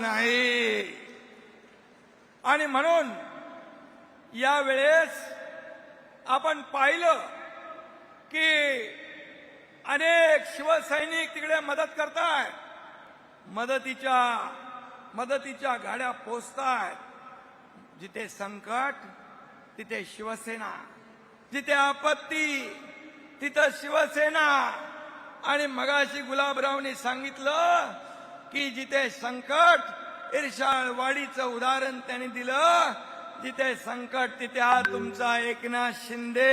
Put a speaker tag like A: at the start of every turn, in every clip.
A: नाही. आणि म्हणून या वेळेस आपण पाहिलं की अनेक शिवसैनिक तिकडे मदत करतायत. मदतीच्या मदतीच्या गाड्या पोचतायत जिथे संकट तिथे शिवसेना. जिथे आपत्ती तिथं शिवसेना. आणि मगाशी गुलाबरावनी सांगितलं की जिथे संकट इर्षाळवाडीचं उदाहरण त्यांनी दिलं जिथे संकट तिथे हा तुमचा एकनाथ शिंदे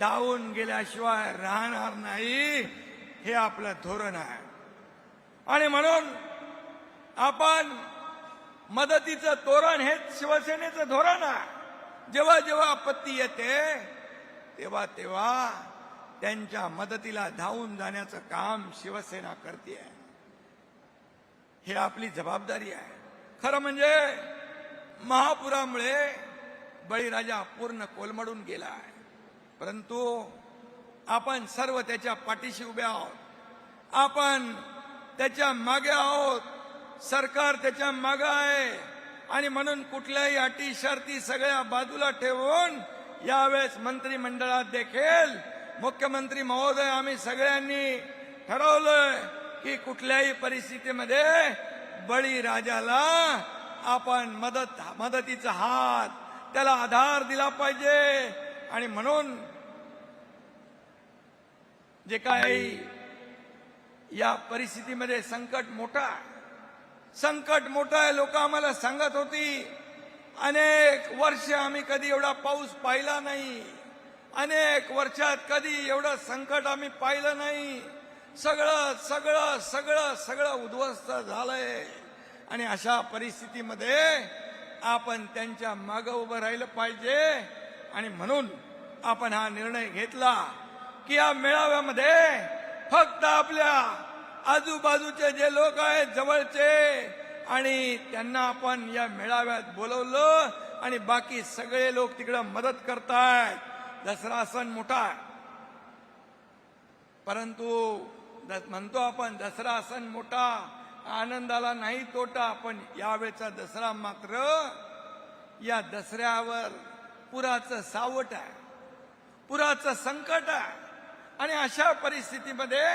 A: धावून गेल्याशिवाय राहणार नाही हे आपलं धोरण आहे. आणि म्हणून आपण मदतीचं तोरण हेच शिवसेनेचं धोरण आहे. जेव्हा जेव्हा आपत्ती येते तेव्हा तेव्हा त्यांच्या मदतीला धावून जाण्याचं काम शिवसेना करते हे आपली जबाबदारी आहे. खरं म्हणजे महापुरामुळे बळीराजा पूर्ण कोलमडून गेला आहे. परंतु आपण सर्व त्याच्या पाठीशी उभे आहोत. आपण त्याच्यामागे आहोत. सरकार त्याच्यामागे आहे. आणि म्हणून कुठल्याही अटी शर्ती सगळ्या बाजूला ठेवून यावेळेस मंत्रिमंडळात देखील मुख्यमंत्री महोदय आम्ही सगळ्यांनी ठरवलंय की कुठल्याही परिस्थितीमध्ये बळीराजाला आपण मदत मदतीचा हात त्याला आधार दिला पाहिजे. आणि म्हणून जे काही या परिस्थितीमध्ये संकट मोठा आहे संकट मोठं आहे लोक आम्हाला सांगत होती अनेक वर्ष आम्ही कधी एवढा पाऊस पाहिला नाही अनेक वर्षात कधी एवढं संकट आम्ही पाहिलं नाही. सगळं सगळं सगळं सगळं उद्ध्वस्त झालंय. आणि अशा परिस्थितीमध्ये आपण त्यांच्या मागं उभं राहिलं पाहिजे. आणि म्हणून आपण हा निर्णय घेतला की या मेळाव्यामध्ये फक्त आपल्या आजूबाजूचे जे लोक आहेत जवळचे आणि त्यांना आपण या मेळाव्यात बोलवलं आणि बाकी सगळे लोक तिकडं मदत करतायत. दसरा सण मोठा आहे. परंतु म्हणतो आपण दसरा सण मोठा आनंदाला नाही तोटा पण यावेळचा दसरा मात्र या दसऱ्यावर पुराचं सावट आहे पुराचं संकट आहे. आणि अशा परिस्थितीमध्ये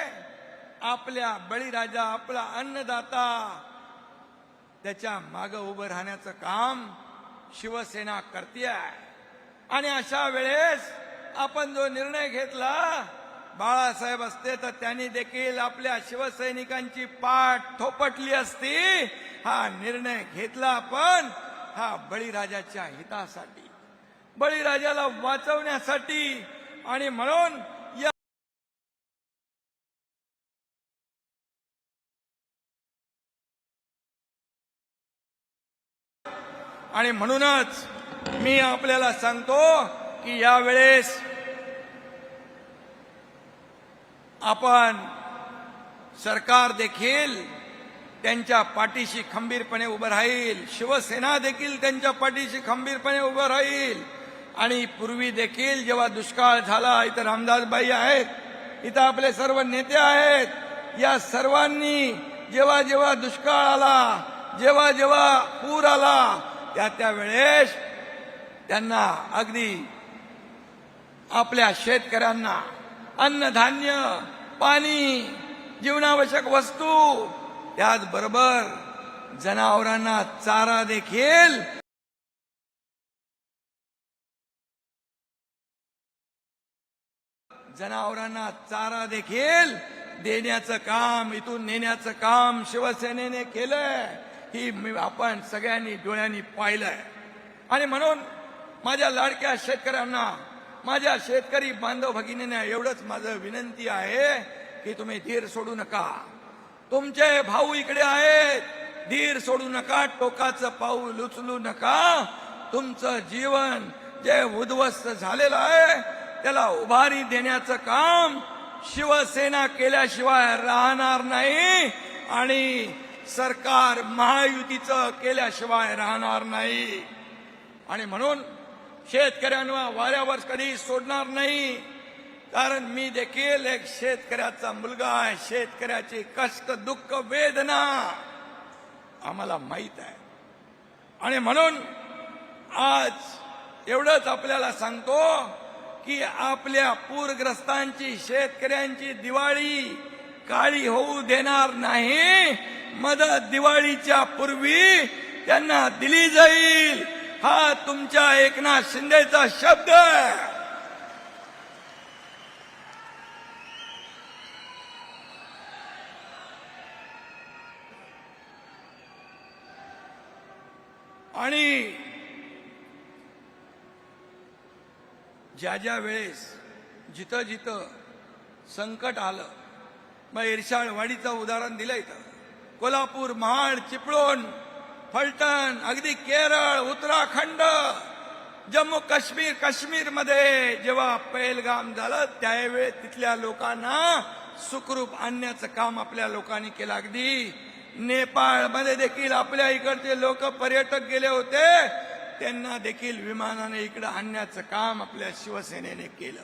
A: आपल्या बळीराजा आपला अन्नदाता त्याच्या माग उभं राहण्याचं काम शिवसेना करते आहे आणि अशा वेळेस आपण जो निर्णय घेतला बाळासाहेब असते तर त्यांनी देखील आपल्या शिवसैनिकांची पाठ थोपटली असती. हा निर्णय घेतला आपण. हा बळीराजाच्या हितासाठी बळीराजाला वाचवण्यासाठी आणि म्हणून या आणि म्हणूनच मी आपल्याला सांगतो की यावेळेस आपण सरकार देखील त्यांच्या पाठीशी खंबीरपणे उभं राहील. शिवसेना देखील त्यांच्या पाठीशी खंबीरपणे उभं राहील. आणि पूर्वी देखील जेव्हा दुष्काळ झाला इथं रामदासबाई आहेत इथं आपले सर्व नेते आहेत या सर्वांनी जेव्हा जेव्हा दुष्काळ आला जेव्हा जेव्हा पूर आला त्या त्या वेळेस त्यांना अगदी आपल्या शेतकऱ्यांना अन्नधान्य पाणी जीवनावश्यक वस्तू त्याचबरोबर जनावरांना चारा देखील. जनावरांना चारा देखील देण्याचं काम इथून नेण्याचं काम शिवसेनेने केलंय. ही आपण सगळ्यांनी डोळ्यांनी पाहिलंय. आणि म्हणून माझ्या लाडक्या शेतकऱ्यांना माझ्या शेतकरी बांधव भगिनींना एवढंच माझं विनंती आहे की तुम्ही धीर सोडू नका. तुमचे भाऊ इकडे आहेत. धीर सोडू नका टोकाचं पाऊल उचलू नका. तुमचं जीवन जे उद्ध्वस्त झालेलं आहे त्याला उभारी देण्याचं काम शिवसेना केल्याशिवाय राहणार नाही आणि सरकार महायुतीचं केल्याशिवाय राहणार नाही. आणि म्हणून शेतकऱ्यांना वाऱ्यावर कधी सोडणार नाही. कारण मी देखील एक शेतकऱ्याचा मुलगा आहे. शेतकऱ्याची कष्ट दुःख वेदना आम्हाला माहीत आहे. आणि म्हणून आज एवढंच आपल्याला सांगतो की आपल्या पूरग्रस्तांची शेतकऱ्यांची दिवाळी काळी होऊ देणार नाही. मदत दिवाळीच्या पूर्वी त्यांना दिली जाईल. हा तुमच्या एकनाथ शिंदेचा शब्द आहे. आणि ज्या ज्या वेळेस जिथं जिथं संकट आलं मग इर्षाळवाडीचं उदाहरण दिलं इथं. कोल्हापूर महाड चिपळूण फलटण अगदी केरळ उत्तराखंड जम्मू काश्मीर काश्मीरमध्ये जेव्हा पहिलगाम झालं त्यावेळी तिथल्या लोकांना सुखरूप आणण्याचं काम आपल्या लोकांनी केलं. अगदी नेपाळमध्ये देखील आपल्या इकडचे लोक पर्यटक गेले होते. त्यांना देखील विमानाने इकडे आणण्याचं काम आपल्या शिवसेनेने केलं.